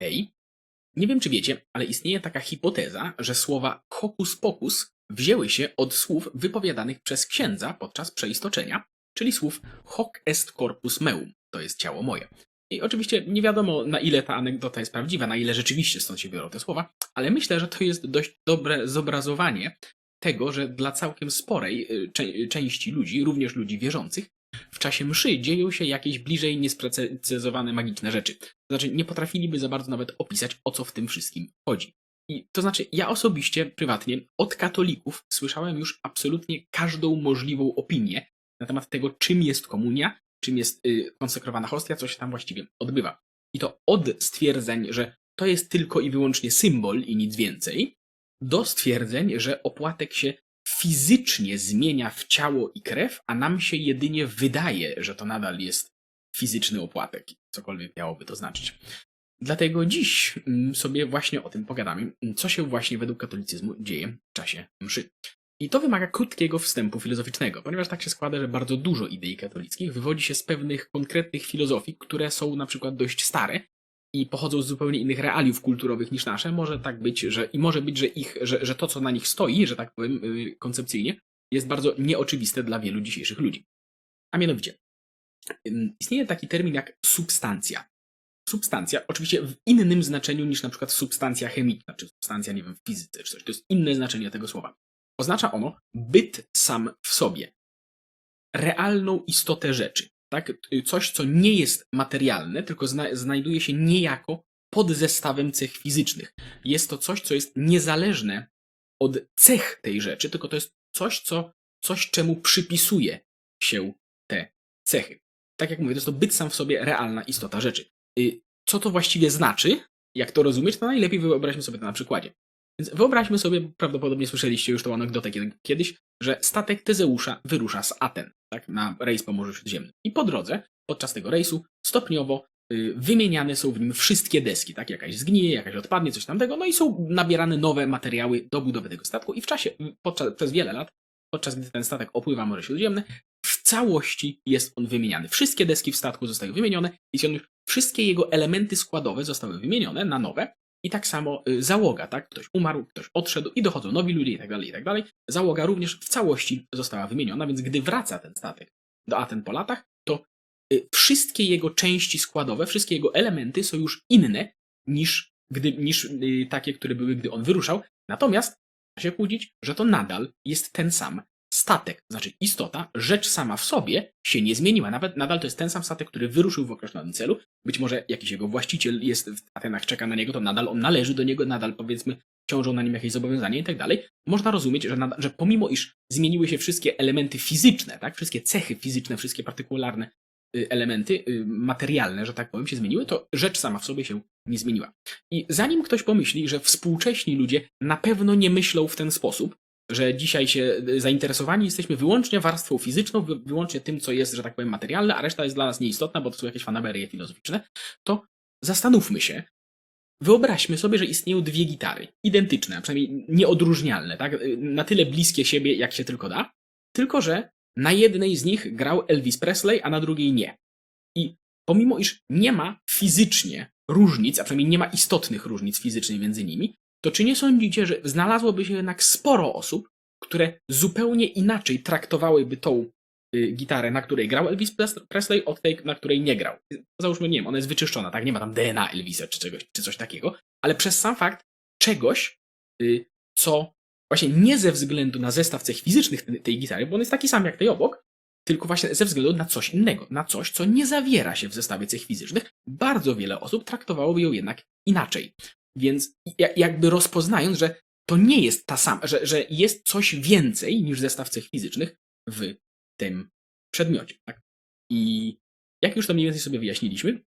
Ej, nie wiem czy wiecie, ale istnieje taka hipoteza, że słowa hokus pokus wzięły się od słów wypowiadanych przez księdza podczas przeistoczenia, czyli słów hoc est corpus meum, to jest ciało moje. I oczywiście nie wiadomo na ile ta anegdota jest prawdziwa, na ile rzeczywiście stąd się biorą te słowa, ale myślę, że to jest dość dobre zobrazowanie tego, że dla całkiem sporej y, części ludzi, również ludzi wierzących, w czasie mszy dzieją się jakieś bliżej niesprecyzowane magiczne rzeczy. To znaczy, nie potrafiliby za bardzo nawet opisać, o co w tym wszystkim chodzi. I to znaczy, ja osobiście, prywatnie, od katolików słyszałem już absolutnie każdą możliwą opinię na temat tego, czym jest komunia, czym jest y, konsekrowana hostia, co się tam właściwie odbywa. I to od stwierdzeń, że to jest tylko i wyłącznie symbol i nic więcej, do stwierdzeń, że opłatek się fizycznie zmienia w ciało i krew, a nam się jedynie wydaje, że to nadal jest fizyczny opłatek, cokolwiek miałoby to znaczyć. Dlatego dziś mm, sobie właśnie o tym pogadamy, co się właśnie według katolicyzmu dzieje w czasie mszy. I to wymaga krótkiego wstępu filozoficznego, ponieważ tak się składa, że bardzo dużo idei katolickich wywodzi się z pewnych konkretnych filozofii, które są na przykład dość stare i pochodzą z zupełnie innych realiów kulturowych niż nasze. Może tak być, że i może być, że ich, że, że to, co na nich stoi, że tak powiem, yy, koncepcyjnie, jest bardzo nieoczywiste dla wielu dzisiejszych ludzi. A mianowicie, istnieje taki termin jak substancja. Substancja, oczywiście w innym znaczeniu niż na przykład substancja chemiczna, czy substancja, nie wiem, w fizyce, czy coś. To jest inne znaczenie tego słowa. Oznacza ono byt sam w sobie. Realną istotę rzeczy. Tak? Coś, co nie jest materialne, tylko zna znajduje się niejako pod zestawem cech fizycznych. Jest to coś, co jest niezależne od cech tej rzeczy, tylko to jest coś, co, coś czemu przypisuje się te cechy. Tak jak mówię, to jest to byt sam w sobie realna istota rzeczy. Y, Co to właściwie znaczy? Jak to rozumieć, to najlepiej wyobraźmy sobie to na przykładzie. Więc wyobraźmy sobie, prawdopodobnie słyszeliście już tą anegdotę kiedy- kiedyś, że statek Tezeusza wyrusza z Aten, tak, na rejs po Morzu Śródziemnym. I po drodze, podczas tego rejsu, stopniowo y, wymieniane są w nim wszystkie deski, tak, jakaś zgnije, jakaś odpadnie, coś tamtego, no i są nabierane nowe materiały do budowy tego statku i w czasie, podczas, przez wiele lat, podczas gdy ten statek opływa Morze Śródziemne, w całości jest on wymieniany. Wszystkie deski w statku zostały wymienione i wszystkie jego elementy składowe zostały wymienione na nowe i tak samo y, załoga, tak? Ktoś umarł, ktoś odszedł i dochodzą nowi ludzie i tak dalej, i tak dalej. Załoga również w całości została wymieniona, więc gdy wraca ten statek do Aten po latach, to y, wszystkie jego części składowe, wszystkie jego elementy są już inne niż, gdy, niż y, takie, które były, gdy on wyruszał. Natomiast da się kłócić, że to nadal jest ten sam statek, znaczy istota, rzecz sama w sobie się nie zmieniła. Nawet nadal to jest ten sam statek, który wyruszył w określonym celu. Być może jakiś jego właściciel jest w Atenach, czeka na niego, to nadal on należy do niego, nadal powiedzmy ciążą na nim jakieś zobowiązania i tak dalej. Można rozumieć, że, nad, że pomimo iż zmieniły się wszystkie elementy fizyczne, tak, wszystkie cechy fizyczne, wszystkie partykularne y, elementy y, materialne, że tak powiem, się zmieniły, to rzecz sama w sobie się nie zmieniła. I zanim ktoś pomyśli, że współcześni ludzie na pewno nie myślą w ten sposób, że dzisiaj się y, zainteresowani jesteśmy wyłącznie warstwą fizyczną, wy, wyłącznie tym, co jest, że tak powiem, materialne, a reszta jest dla nas nieistotna, bo to są jakieś fanaberie filozoficzne, to zastanówmy się, wyobraźmy sobie, że istnieją dwie gitary, identyczne, a przynajmniej nieodróżnialne, tak? Y, na tyle bliskie siebie, jak się tylko da, tylko że na jednej z nich grał Elvis Presley, a na drugiej nie. I pomimo iż nie ma fizycznie różnic, a przynajmniej nie ma istotnych różnic fizycznych między nimi, to czy nie sądzicie, że znalazłoby się jednak sporo osób, które zupełnie inaczej traktowałyby tą y, gitarę, na której grał Elvis Pres- Presley, od tej, na której nie grał? Załóżmy, nie wiem, ona jest wyczyszczona, tak? Nie ma tam DNA Elvisa czy, czegoś, czy coś takiego, ale przez sam fakt czegoś, y, co właśnie nie ze względu na zestaw cech fizycznych tej, tej gitary, bo on jest taki sam jak tej obok, tylko właśnie ze względu na coś innego, na coś, co nie zawiera się w zestawie cech fizycznych, bardzo wiele osób traktowałoby ją jednak inaczej. Więc ja- jakby rozpoznając, że to nie jest ta sama, że, że jest coś więcej niż zestaw cech fizycznych w tym przedmiocie. Tak? I jak już to mniej więcej sobie wyjaśniliśmy,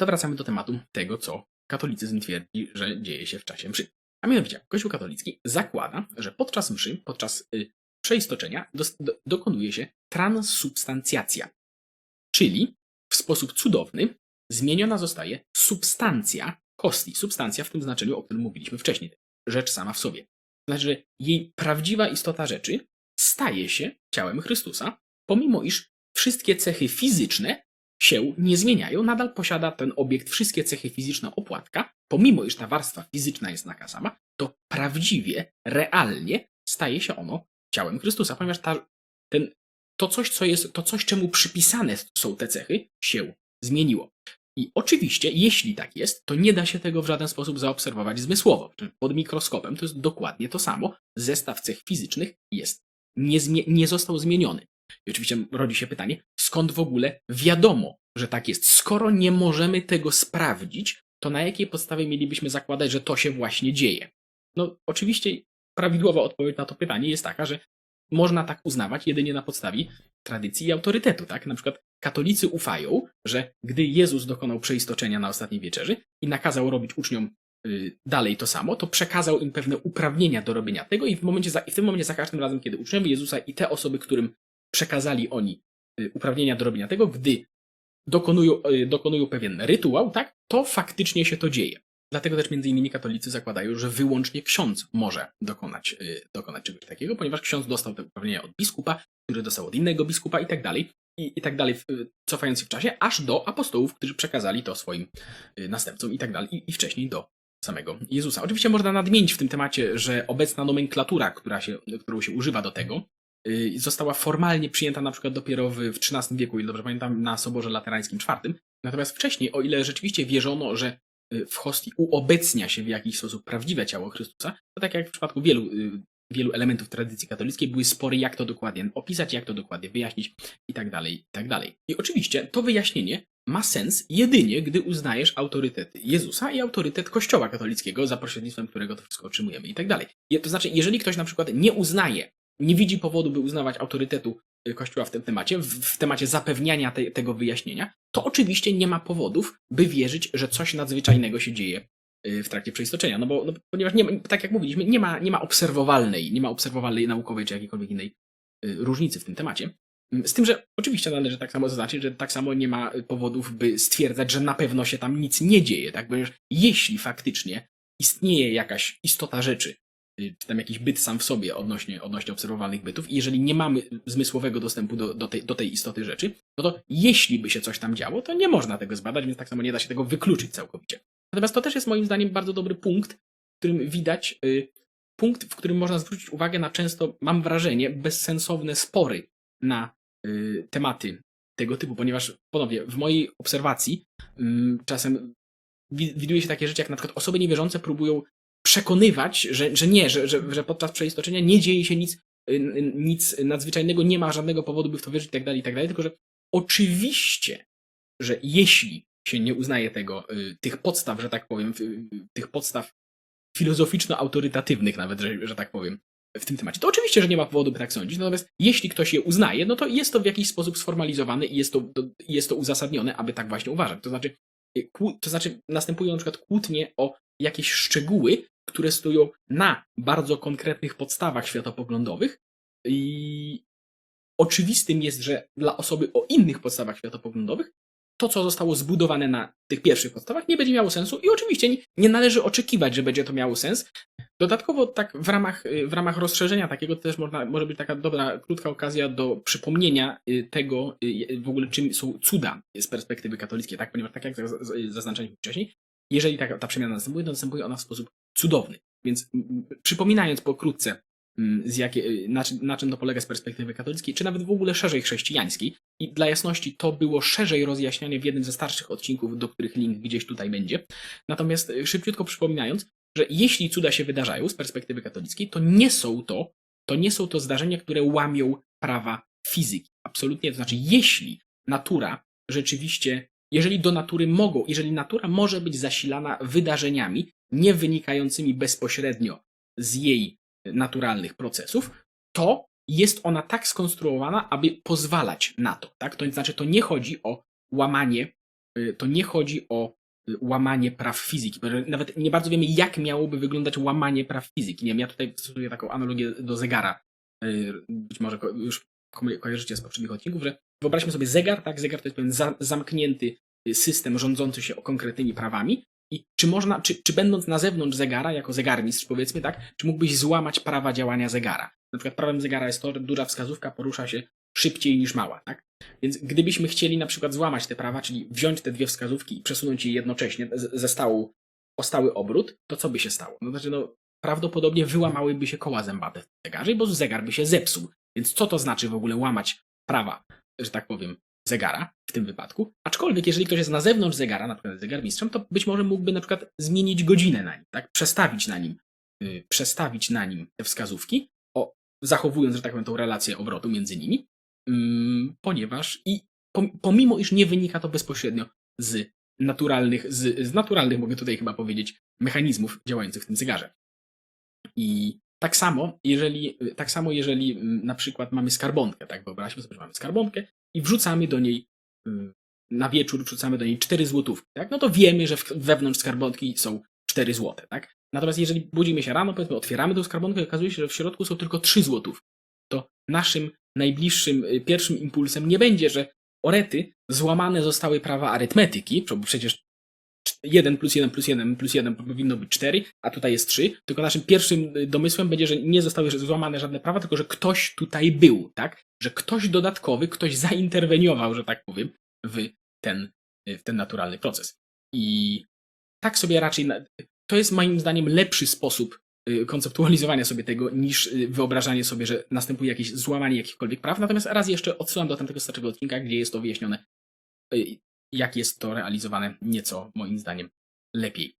to wracamy do tematu tego, co katolicyzm twierdzi, że dzieje się w czasie mszy. A mianowicie, Kościół katolicki zakłada, że podczas mszy, podczas y, przeistoczenia dos- do, dokonuje się transsubstancjacja. Czyli w sposób cudowny zmieniona zostaje substancja hostii. Substancja w tym znaczeniu, o którym mówiliśmy wcześniej. Rzecz sama w sobie. Znaczy, że jej prawdziwa istota rzeczy staje się ciałem Chrystusa, pomimo iż wszystkie cechy fizyczne się nie zmieniają, nadal posiada ten obiekt wszystkie cechy fizyczne opłatka, pomimo iż ta warstwa fizyczna jest taka sama, to prawdziwie, realnie staje się ono ciałem Chrystusa, ponieważ ta, ten, to coś, co jest, to coś, czemu przypisane są te cechy, się zmieniło. I oczywiście, jeśli tak jest, to nie da się tego w żaden sposób zaobserwować zmysłowo. Pod mikroskopem to jest dokładnie to samo. Zestaw cech fizycznych jest, nie, nie został zmieniony. I oczywiście rodzi się pytanie, skąd w ogóle wiadomo, że tak jest? Skoro nie możemy tego sprawdzić, to na jakiej podstawie mielibyśmy zakładać, że to się właśnie dzieje? No, oczywiście prawidłowa odpowiedź na to pytanie jest taka, że można tak uznawać jedynie na podstawie tradycji i autorytetu, tak? Na przykład katolicy ufają, że gdy Jezus dokonał przeistoczenia na ostatniej wieczerzy i nakazał robić uczniom y, dalej to samo, to przekazał im pewne uprawnienia do robienia tego i w, momencie i w tym momencie za każdym razem, kiedy uczniowie Jezusa i te osoby, którym przekazali oni y, uprawnienia do robienia tego, gdy dokonują, y, dokonują pewien rytuał, tak, to faktycznie się to dzieje. Dlatego też między innymi katolicy zakładają, że wyłącznie ksiądz może dokonać, y, dokonać czegoś takiego, ponieważ ksiądz dostał te uprawnienia od biskupa, który dostał od innego biskupa i tak dalej, i, i tak dalej, cofając się w czasie, aż do apostołów, którzy przekazali to swoim y, następcom i tak dalej, i, i wcześniej do samego Jezusa. Oczywiście można nadmienić w tym temacie, że obecna nomenklatura, która się, którą się używa do tego, y, została formalnie przyjęta na przykład dopiero w, XIII wieku, ile dobrze pamiętam, na Soborze Laterańskim IV. Natomiast wcześniej, o ile rzeczywiście wierzono, że w hostii uobecnia się w jakiś sposób prawdziwe ciało Chrystusa, to tak jak w przypadku wielu, y, wielu elementów tradycji katolickiej, były spory, jak to dokładnie opisać, jak to dokładnie wyjaśnić i tak dalej, i tak dalej. I oczywiście to wyjaśnienie ma sens jedynie, gdy uznajesz autorytet Jezusa i autorytet Kościoła katolickiego, za pośrednictwem którego to wszystko otrzymujemy i tak dalej. To znaczy, jeżeli ktoś na przykład nie uznaje, nie widzi powodu, by uznawać autorytetu y, Kościoła w tym temacie, w, w temacie zapewniania te, tego wyjaśnienia, to oczywiście nie ma powodów, by wierzyć, że coś nadzwyczajnego się dzieje y, w trakcie przeistoczenia. No bo, no, ponieważ nie, tak jak mówiliśmy, nie ma, nie ma obserwowalnej, nie ma obserwowalnej naukowej czy jakiejkolwiek innej y, różnicy w tym temacie. Mm, Z tym, że oczywiście należy tak samo zaznaczyć, że tak samo nie ma powodów, by stwierdzać, że na pewno się tam nic nie dzieje, tak? Ponieważ jeśli faktycznie istnieje jakaś istota rzeczy, czy tam jakiś byt sam w sobie odnośnie, odnośnie obserwowalnych bytów, i jeżeli nie mamy zmysłowego dostępu do, do, tej, do tej istoty rzeczy, no to jeśli by się coś tam działo, to nie można tego zbadać, więc tak samo nie da się tego wykluczyć całkowicie. Natomiast to też jest moim zdaniem bardzo dobry punkt, w którym widać, y, punkt, w którym można zwrócić uwagę na często, mam wrażenie, bezsensowne spory na y, tematy tego typu, ponieważ ponownie w mojej obserwacji ym, czasem wi- widuje się takie rzeczy, jak na przykład osoby niewierzące próbują przekonywać, że, że nie, że, że, że podczas przeistoczenia nie dzieje się nic, y, y, nic nadzwyczajnego, nie ma żadnego powodu, by w to wierzyć i tak dalej, i tak dalej, tylko że oczywiście, że jeśli się nie uznaje tego, y, tych podstaw, że tak powiem, tych podstaw filozoficzno-autorytatywnych nawet, że, że tak powiem, w tym temacie. To oczywiście, że nie ma powodu, by tak sądzić, natomiast jeśli ktoś je uznaje, no to jest to w jakiś sposób sformalizowane i jest to, to, jest to uzasadnione, aby tak właśnie uważać. To znaczy, to znaczy następują na przykład kłótnie o jakieś szczegóły, które stoją na bardzo konkretnych podstawach światopoglądowych i oczywistym jest, że dla osoby o innych podstawach światopoglądowych to, co zostało zbudowane na tych pierwszych podstawach, nie będzie miało sensu i oczywiście nie, należy oczekiwać, że będzie to miało sens. Dodatkowo, tak w ramach, y, w ramach rozszerzenia takiego, też można, może być taka dobra, krótka okazja do przypomnienia y, tego, y, w ogóle czym są cuda z perspektywy katolickiej, tak? Ponieważ tak jak zaz- z- zaznaczyliśmy wcześniej, jeżeli taka, ta przemiana następuje, to następuje ona w sposób cudowny. Więc przypominając pokrótce, z jakie, y, na, na czym to polega z perspektywy katolickiej, czy nawet w ogóle szerzej chrześcijańskiej. I dla jasności to było szerzej rozjaśniane w jednym ze starszych odcinków, do których link gdzieś tutaj będzie. Natomiast y, szybciutko przypominając, że jeśli cuda się wydarzają z perspektywy katolickiej, to nie są to, to nie są to zdarzenia, które łamią prawa fizyki. Absolutnie. To znaczy, jeśli natura rzeczywiście, jeżeli do natury mogą, jeżeli natura może być zasilana wydarzeniami nie wynikającymi bezpośrednio z jej naturalnych procesów, to jest ona tak skonstruowana, aby pozwalać na to. Tak? To znaczy, to nie chodzi o łamanie, y, to nie chodzi o y, łamanie praw fizyki. Nawet nie bardzo wiemy, jak miałoby wyglądać łamanie praw fizyki. Nie wiem, ja tutaj stosuję taką analogię do zegara. Być może już ko- kojarzycie z poprzednich odcinków, że wyobraźmy sobie zegar, tak? Zegar to jest pewien za- zamknięty y, system rządzący się konkretnymi prawami. I czy można, czy, czy będąc na zewnątrz zegara, jako zegarmistrz powiedzmy, tak, czy mógłbyś złamać prawa działania zegara? Na przykład prawem zegara jest to, że duża wskazówka porusza się szybciej niż mała, tak? Więc gdybyśmy chcieli na przykład złamać te prawa, czyli wziąć te dwie wskazówki i przesunąć je jednocześnie ze stału o stały obrót, to co by się stało? No znaczy, no, prawdopodobnie wyłamałyby się koła zębate w zegarze, bo zegar by się zepsuł. Więc co to znaczy w ogóle łamać prawa, że tak powiem, zegara w tym wypadku? Aczkolwiek, jeżeli ktoś jest na zewnątrz zegara, na przykład zegarmistrzem, to być może mógłby na przykład zmienić godzinę na nim, tak? Przestawić na nim, yy, przestawić na nim te wskazówki, o, zachowując, że tak powiem, tą relację obrotu między nimi, mm, ponieważ i pom- pomimo, iż nie wynika to bezpośrednio z naturalnych, z, z naturalnych, mogę tutaj chyba powiedzieć, mechanizmów działających w tym zegarze. I tak samo, jeżeli, tak samo, jeżeli mm, na przykład mamy skarbonkę, tak wyobraźmy sobie, że mamy skarbonkę i wrzucamy do niej mm, na wieczór wrzucamy do niej 4 złotówki, tak? No to wiemy, że wewnątrz skarbonki są 4 złote, tak? Natomiast jeżeli budzimy się rano, powiedzmy, otwieramy tą skarbonkę i okazuje się, że w środku są tylko 3 złotówki, to naszym najbliższym, y, pierwszym impulsem nie będzie, że orety, złamane zostały prawa arytmetyki, bo przecież 1 plus 1 plus 1 plus 1 powinno być 4, a tutaj jest 3, tylko naszym pierwszym y, domysłem będzie, że nie zostały złamane żadne prawa, tylko że ktoś tutaj był, tak? Że ktoś dodatkowy, ktoś zainterweniował, że tak powiem, w ten, y, w ten naturalny proces. I tak sobie raczej, to jest moim zdaniem lepszy sposób y, konceptualizowania sobie tego, niż wyobrażanie sobie, że następuje jakieś złamanie jakichkolwiek praw. Natomiast raz jeszcze odsyłam do tamtego starszego odcinka, gdzie jest to wyjaśnione, jak jest to realizowane nieco, moim zdaniem, lepiej.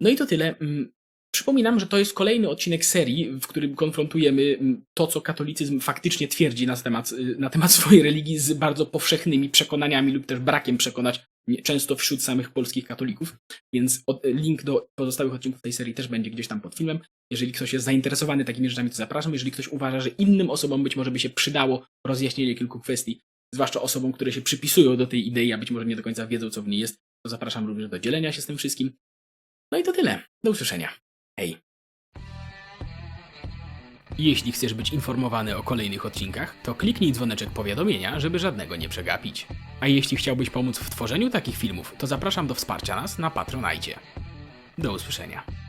No i to tyle. Mm, Przypominam, że to jest kolejny odcinek serii, w którym konfrontujemy mm, to, co katolicyzm faktycznie twierdzi na temat, y, na temat swojej religii z bardzo powszechnymi przekonaniami lub też brakiem przekonań, często wśród samych polskich katolików. Więc od, link do pozostałych odcinków tej serii też będzie gdzieś tam pod filmem. Jeżeli ktoś jest zainteresowany takimi rzeczami, to zapraszam. Jeżeli ktoś uważa, że innym osobom być może by się przydało rozjaśnienie kilku kwestii, zwłaszcza osobom, które się przypisują do tej idei, a być może nie do końca wiedzą, co w niej jest, to zapraszam również do dzielenia się z tym wszystkim. No i to tyle. Do usłyszenia. Hej. Jeśli chcesz być informowany o kolejnych odcinkach, to kliknij dzwoneczek powiadomienia, żeby żadnego nie przegapić. A jeśli chciałbyś pomóc w tworzeniu takich filmów, to zapraszam do wsparcia nas na Patronajcie. Do usłyszenia.